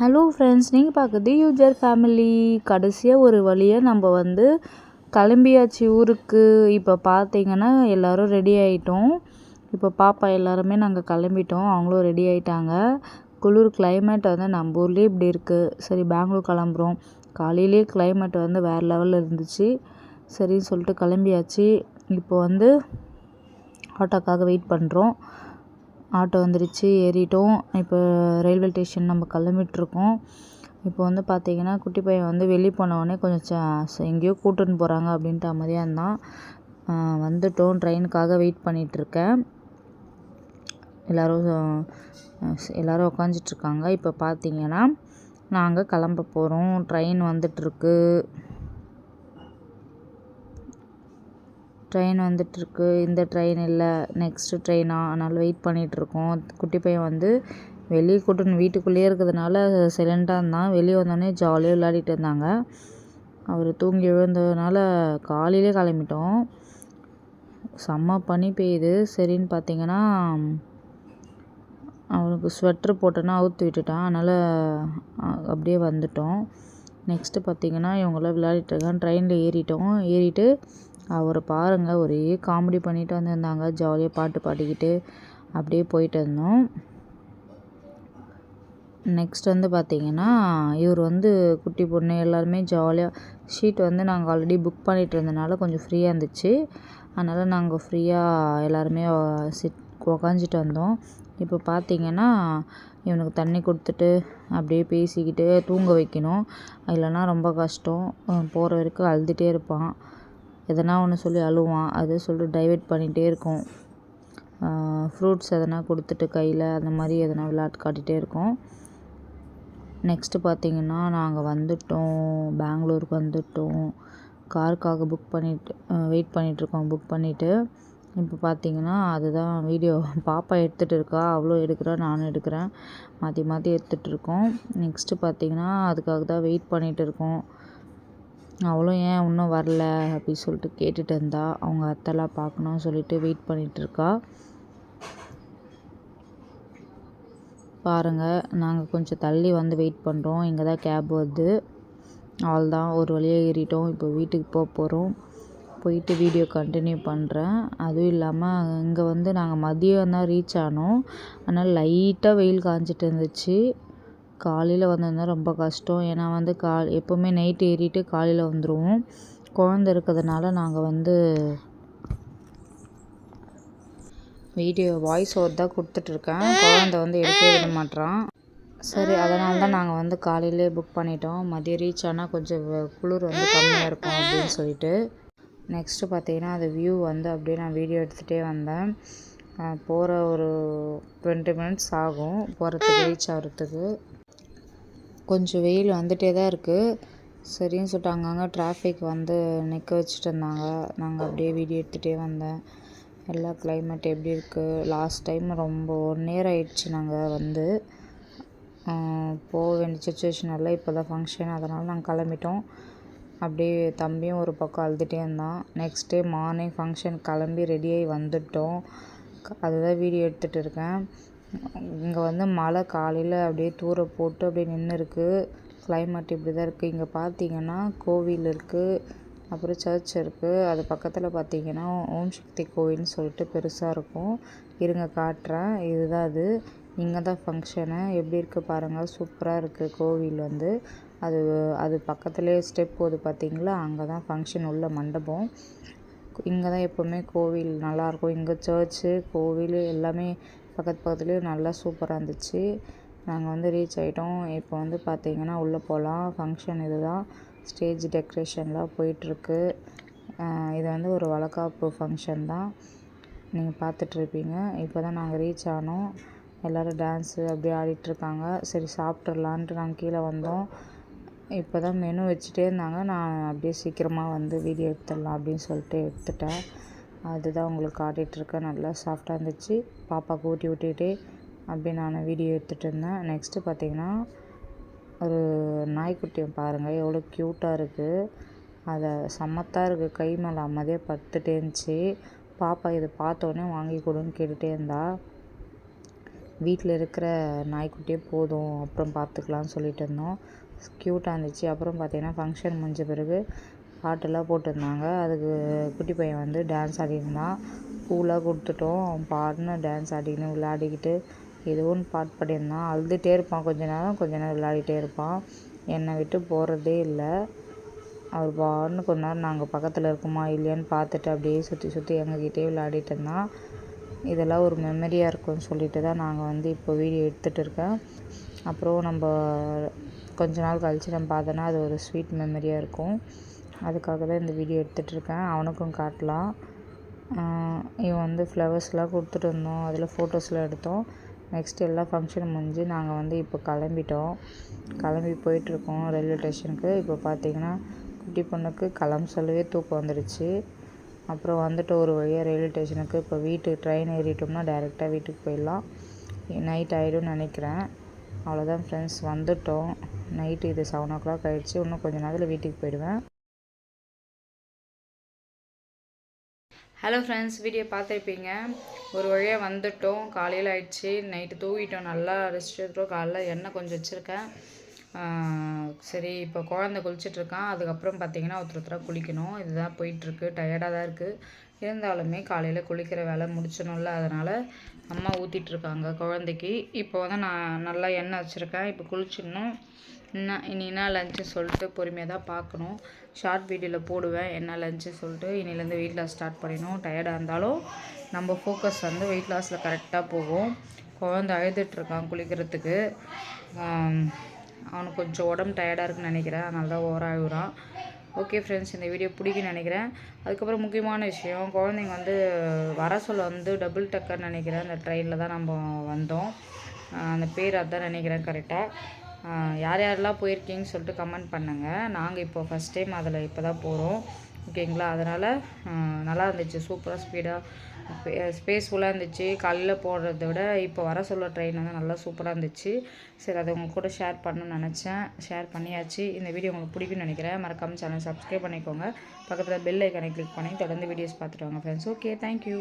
Hello friends நீங்கள் பார்க்குறது user family கடைசியாக ஒரு வழியாக நம்ம வந்து கிளம்பியாச்சு ஊருக்கு. இப்போ பார்த்தீங்கன்னா எல்லோரும் ரெடி ஆகிட்டோம் இப்போ பாப்பா எல்லாருமே நாங்கள் கிளம்பிட்டோம். அவங்களும் ரெடி ஆகிட்டாங்க குளிர் கிளைமேட் வந்து நம்ம ஊர்லேயே இப்படி இருக்குது சரி பெங்களூர் கிளம்புறோம். காலையிலேயே கிளைமேட் வந்து வேறு லெவலில் இருந்துச்சு. சரின்னு சொல்லிட்டு கிளம்பியாச்சு. இப்போ வந்து ஆட்டோக்காக வெயிட் பண்ணுறோம் ஆட்டோ வந்துருச்சு ஏறிட்டோம். இப்போ ரயில்வே ஸ்டேஷன் நம்ம கிளம்பிட்ருக்கோம் இப்போ வந்து பார்த்திங்கன்னா குட்டி பையன் வந்து வெளியே போனவுடனே கொஞ்சம் ச எங்கேயோ கூட்டின்னு போகிறாங்க அப்படின்ட்டு அமைதியாக இருந்தான். வந்துட்டோம். ட்ரெயினுக்காக வெயிட் பண்ணிகிட்ருக்கேன் எல்லோரும் எல்லோரும் உக்காந்துட்ருக்காங்க இப்போ பார்த்தீங்கன்னா நாங்கள் கிளம்ப போகிறோம் ட்ரெயின் வந்துட்டுருக்கு. ட்ரெயின் வந்துட்டுருக்கு. இந்த ட்ரெயின் இல்லை. நெக்ஸ்ட்டு ட்ரெயினா அதனால் வெயிட் பண்ணிகிட்ருக்கோம் குட்டி பையன் வந்து வெளியே கூட்டுன்னு வீட்டுக்குள்ளேயே இருக்கிறதுனால சைலண்ட்டாக இருந்தான். வெளியே வந்தோடனே ஜாலியாக விளையாடிட்டு இருந்தாங்க. அவர் தூங்கி விழுந்ததுனால காலையிலே கிளம்பிட்டோம். செம்ம பனி பெய்யுது. சரின்னு பார்த்தீங்கன்னா அவனுக்கு ஸ்வெட்ரு போட்டோன்னா அவுத்து விட்டுட்டான். அதனால் அப்படியே வந்துட்டோம். நெக்ஸ்ட்டு பார்த்தீங்கன்னா இவங்களாம் விளையாடிட்டு இருக்கான் ட்ரெயினில் ஏறிட்டோம். ஏறிட்டு அவரை பாருங்கள் ஒரே காமெடி பண்ணிட்டு வந்திருந்தாங்க. ஜாலியாக பாட்டு பாடிக்கிட்டு அப்படியே போயிட்டு இருந்தோம். நெக்ஸ்ட் வந்து பார்த்திங்கன்னா இவர் வந்து குட்டி பொண்ணு எல்லாருமே ஜாலியாக ஷீட் வந்து நாங்கள் ஆல்ரெடி புக் பண்ணிகிட்டு இருந்தனால கொஞ்சம் ஃப்ரீயாக இருந்துச்சு. அதனால் நாங்கள் ஃப்ரீயாக எல்லாருமே சிட் உக்காஞ்சிட்டு வந்தோம். இப்போ பார்த்திங்கன்னா இவனுக்கு தண்ணி கொடுத்துட்டு அப்படியே பேசிக்கிட்டு தூங்க வைக்கணும். இல்லைன்னா ரொம்ப கஷ்டம். போகிற வரைக்கும் அழுதுகிட்டே இருப்பான். எதனா ஒன்று சொல்லி அழுவான். அதை சொல்லிட்டு டைவர்ட் பண்ணிகிட்டே இருக்கும். ஃப்ரூட்ஸ் எதனா கொடுத்துட்டு கையில் அந்த மாதிரி எதனா விளையாட்டு காட்டிகிட்டே இருக்கோம். நெக்ஸ்ட்டு பார்த்திங்கன்னா நாங்கள் வந்துவிட்டோம் பெங்களூருக்கு வந்துவிட்டோம் காருக்காக புக் பண்ணிட்டு வெயிட் பண்ணிகிட்ருக்கோம் புக் பண்ணிவிட்டு இப்போ பார்த்தீங்கன்னா அதுதான் வீடியோ பாப்பா எடுத்துகிட்டு இருக்கா? அவ்வளோ எடுக்கிறா நானும் எடுக்கிறேன். மாற்றி மாற்றி எடுத்துகிட்டு இருக்கோம். நெக்ஸ்ட்டு பார்த்தீங்கன்னா அதுக்காக தான் வெயிட் பண்ணிகிட்டு இருக்கோம். அவளும் ஏன் இன்னும் வரல அப்படி சொல்லிட்டு கேட்டுட்டு இருந்தா. அவங்க அத்தைலாம் பார்க்கணும்னு சொல்லிட்டு வெயிட் பண்ணிகிட்ருக்கா பாருங்கள் நாங்கள் கொஞ்சம் தள்ளி வந்து வெயிட் பண்ணுறோம் இங்கே தான் கேப் வருது. தான் ஒரு வழியாக ஏறிட்டோம். இப்போ வீட்டுக்கு போக போகிறோம் போயிட்டு வீடியோ கண்டினியூ பண்ணுறேன் அதுவும் இல்லாமல் இங்கே வந்து நாங்கள் மதியம் தான் ரீச் ஆனோம். ஆனால் லைட்டாக வெயில் காஞ்சிட்டு இருந்துச்சு. காலையில் வந்திருந்தா ரொம்ப கஷ்டம். ஏன்னா வந்து கால் எப்போவுமே நைட் ஏறிட்டு காலையில் வந்துடுவோம் குழந்த இருக்கிறதுனால நாங்கள் வந்து வீடியோ வாய்ஸ் ஓவர் தான் கொடுத்துட்ருக்கேன் குழந்த வந்து எடுக்கவே விட மாட்றான். சரி அதனால தான் நாங்கள் வந்து காலையிலே புக் பண்ணிட்டோம். மதியம் ரீச் ஆனால் கொஞ்சம் குளிர் வந்து கம்மியாக இருக்கும் அப்படின்னு சொல்லிட்டு. நெக்ஸ்ட்டு பார்த்தீங்கன்னா அது வியூ வந்து அப்படியே நான் வீடியோ எடுத்துகிட்டே வந்தேன். போகிற ஒரு டுவெண்ட்டி மினிட்ஸ் ஆகும். போகிறதுக்கு ரீச் ஆகிறதுக்கு. கொஞ்சம் வெயில் வந்துகிட்டே தான் இருக்குது சரின்னு சொல்லிட்டு அங்கங்கே டிராஃபிக் வந்து நிற்க வச்சுட்டு இருந்தாங்க. நாங்கள் அப்படியே வீடியோ எடுத்துகிட்டே வந்தேன். எல்லா கிளைமேட் எப்படி இருக்குது லாஸ்ட் டைம் ரொம்ப ஒன் இயர் ஆயிடுச்சு நாங்கள் வந்து. போக வேண்டிய சுச்சுவேஷன் இல்லை இப்போ தான் ஃபங்க்ஷன் அதனால் நாங்கள் கிளம்பிட்டோம். அப்படியே தம்பியும் ஒரு பக்கம் அழுதுகிட்டே இருந்தான். நெக்ஸ்ட் டே மார்னிங் ஃபங்க்ஷன் கிளம்பி ரெடியாகி வந்துட்டோம். அதுதான் வீடியோ எடுத்துகிட்டு இருக்கேன். இங்கே வந்து மழை காலையில் அப்படியே தூர போட்டு அப்படியே நின்று இருக்குது கிளைமேட் இப்படி தான் இருக்குது இங்கே பார்த்தீங்கன்னா கோவில் இருக்குது அப்புறம் சர்ச் இருக்குது அது பக்கத்தில் பார்த்தீங்கன்னா ஓம் சக்தி கோவில்னு சொல்லிட்டு பெருசாக இருக்கும். இருங்க காட்டுறேன். இதுதான் அது. இங்கே தான் ஃபங்க்ஷனு எப்படி இருக்குது பாருங்கள் சூப்பராக இருக்குது கோவில் வந்து. அது அது பக்கத்துலேயே ஸ்டெப் போகுது பார்த்தீங்களா அங்கே தான் ஃபங்க்ஷன் உள்ள மண்டபம். இங்கே தான் எப்போவுமே கோவில் நல்லாயிருக்கும் இங்கே சர்ச்சு கோவில் எல்லாமே பக்கத்து பக்கத்துலேயே நல்லா சூப்பராக இருந்துச்சு. நாங்கள் வந்து ரீச் ஆகிட்டோம் இப்போ வந்து பார்த்திங்கன்னா உள்ளே போகலாம். ஃபங்க்ஷன் இது தான் ஸ்டேஜ் டெக்கரேஷன்லாம் போயிட்டுருக்கு. இது வந்து ஒரு வழக்காப்பு ஃபங்க்ஷன் தான். நீங்கள் பார்த்துட்ருப்பீங்க இப்போ தான் நாங்கள் ரீச் ஆனோம். எல்லோரும் டான்ஸு அப்படியே ஆடிட்டுருக்காங்க சரி சாப்பிட்றலான்ட்டு நாங்கள் கீழே வந்தோம். இப்போ தான் மெனு வச்சுட்டே இருந்தாங்க. நான் அப்படியே சீக்கிரமாக வந்து வீடியோ எடுத்துடலாம் அப்படின்னு சொல்லிட்டு எடுத்துட்டேன். அதுதான் உங்களுக்கு காட்டிகிட்ருக்கேன் நல்லா சாஃப்டாக இருந்துச்சு. பாப்பாவுக்கு ஊட்டி ஊட்டிகிட்டே அப்படி நான் வீடியோ எடுத்துகிட்டு இருந்தேன். நெக்ஸ்ட்டு பார்த்தீங்கன்னா ஒரு நாய்க்குட்டியை பாருங்கள் எவ்வளோ க்யூட்டாக இருக்குது அதை சமத்தாக இருக்குது கை மேலே அம்மதே படுத்துட்டே இருந்துச்சு. பாப்பா இதை பார்த்தோன்னே வாங்கி கொடுன்னு கேட்டுகிட்டே இருந்தா. வீட்டில் இருக்கிற நாய்க்குட்டியே போதும் அப்புறம் பார்த்துக்கலான்னு சொல்லிட்டு இருந்தோம். க்யூட்டாக இருந்துச்சு. அப்புறம் பார்த்தீங்கன்னா ஃபங்க்ஷன் முடிஞ்ச பிறகு பாட்டெல்லாம் போட்டிருந்தாங்க. அதுக்கு குட்டி பையன் வந்து டான்ஸ் ஆடியிருந்தான் பூலாம் கொடுத்துட்டோம். அவன் பாடின டான்ஸ் ஆடிக்கின்னு விளையாடிக்கிட்டு ஏதோ ஒன்று பாட்டு பாடியிருந்தான். அழுதுகிட்டே இருப்பான். கொஞ்ச நேரம் கொஞ்ச நேரம் விளையாடிட்டே இருப்பான். என்னை விட்டு போகிறதே இல்லை. அவர் பாடுன்னு கொஞ்ச நேரம் நாங்கள் பக்கத்தில் இருக்கோமா இல்லையான்னு பார்த்துட்டு அப்படியே சுற்றி சுற்றி எங்ககிட்டே விளையாடிட்டு இருந்தான். இதெல்லாம் ஒரு மெமரியாக இருக்கும்னு சொல்லிட்டு தான் நாங்கள் வந்து இப்போ வீடியோ எடுத்துகிட்டு இருக்கேன். அப்புறம் நம்ம கொஞ்ச நாள் கழித்து நம்ம பார்த்தோன்னா அது ஒரு ஸ்வீட் மெமரியாக இருக்கும். அதுக்காக தான் இந்த வீடியோ எடுத்துகிட்ருக்கேன் அவனுக்கும் காட்டலாம். இவன் வந்து ஃப்ளவர்ஸ்லாம் கொடுத்துட்டு இருந்தோம் அதில் ஃபோட்டோஸ்லாம் எடுத்தோம். நெக்ஸ்ட் எல்லா ஃபங்க்ஷனும் முடிஞ்சு நாங்கள் வந்து இப்போ கிளம்பிட்டோம். கிளம்பி போயிட்டுருக்கோம் ரயில்வே ஸ்டேஷனுக்கு இப்போ பார்த்தீங்கன்னா குட்டி பொண்ணுக்கு கிளம்ப சொல்லவே தூக்கம் வந்துடுச்சு அப்புறம் வந்துட்டு ஒரு வழியாக ரயில்வே ஸ்டேஷனுக்கு இப்போ வீட்டுக்கு ட்ரெயின் ஏறிட்டோம்னா டேரெக்டாக வீட்டுக்கு போயிடலாம். நைட் ஆகிடும்னு நினைக்கிறேன். அவ்வளோதான் ஃப்ரெண்ட்ஸ் வந்துட்டோம். நைட்டு இது செவன் ஓ கிளாக் ஆகிடுச்சு இன்னும் கொஞ்சம் நேரத்தில் வீட்டுக்கு போயிடுவேன். ஹலோ ஃப்ரெண்ட்ஸ் வீடியோ பார்த்துருப்பீங்க. ஒரு வழியாக வந்துட்டோம். காலையில் ஆயிடுச்சு. நைட்டு தூங்கிட்டோம். நல்லா ரெஸ்ட் எடுத்தோம் காலைல எண்ணெய் கொஞ்சம் வச்சுருக்கேன். சரி இப்போ குழந்த குளிச்சிட்ருக்கான் அதுக்கப்புறம் பார்த்தீங்கன்னா ஒருத்தர் ஒருத்தராக குளிக்கணும். இதுதான் போயிட்டுருக்கு டயர்டாக தான் இருக்குது இருந்தாலுமே காலையில் குளிக்கிற வேலை முடிச்சணும்ல அதனால் அம்மா ஊற்றிட்டுருக்காங்க குழந்தைக்கு. இப்போ வந்து நான் நல்லா எண்ணெய் வச்சுருக்கேன். இப்போ குளிச்சிடணும். என்ன இனி என்ன லஞ்சு சொல்லிட்டு பொறுமையாக தான் பார்க்கணும். ஷார்ட் வீடியோவில் போடுவேன். என்ன லஞ்சு சொல்லிட்டு இனிலேருந்து வெயிட் லாஸ் ஸ்டார்ட் பண்ணிடணும். டயர்டாக இருந்தாலும் நம்ம ஃபோக்கஸ் வந்து வெயிட் லாஸில் கரெக்டாக போகும். குழந்த அழுதுட்ருக்கான் குளிக்கிறதுக்கு. அவனுக்கு கொஞ்சம் உடம்பு டயர்டாக இருக்குன்னு நினைக்கிறேன். அதனால தான் ஓவர் ஆகுறான் ஓகே ஃப்ரெண்ட்ஸ் இந்த வீடியோ பிடிக்குன்னு நினைக்கிறேன். அதுக்கப்புறம் முக்கியமான விஷயம் குழந்தைங்க வந்து வர சொல்ல வந்து டபுள் டக்கர்னு நினைக்கிறேன். அந்த ட்ரெயினில் தான் நம்ம வந்தோம். அந்த பேர் அதான் நினைக்கிறேன் கரெக்டாக யார் யாரெல்லாம் போயிருக்கீங்கன்னு சொல்லிட்டு கமெண்ட் பண்ணுங்கள் நாங்கள் இப்போ ஃபஸ்ட் டைம் அதில் இப்போ தான் போகிறோம் ஓகேங்களா அதனால் நல்லா இருந்துச்சு. சூப்பராக ஸ்பீடாக ஸ்பேஸ்ஃபுல்லாக இருந்துச்சு. காலையில் போடுறத விட இப்போ வர சொல்ல ட்ரெயின் வந்து நல்லா சூப்பராக இருந்துச்சு. சரி அதை உங்கள் கூட ஷேர் பண்ணணும்னு நினச்சேன். ஷேர் பண்ணியாச்சு. இந்த வீடியோ உங்களுக்கு பிடிக்கும்னு நினைக்கிறேன். மறக்காமல் சேனல் சப்ஸ்கிரைப் பண்ணிக்கோங்க. பக்கத்தில் பெல் ஐக்கனை கிளிக் பண்ணி தொடர்ந்து வீடியோஸ் பார்த்துட்டு வாங்க ஃப்ரெண்ட்ஸ் ஓகே தேங்க்யூ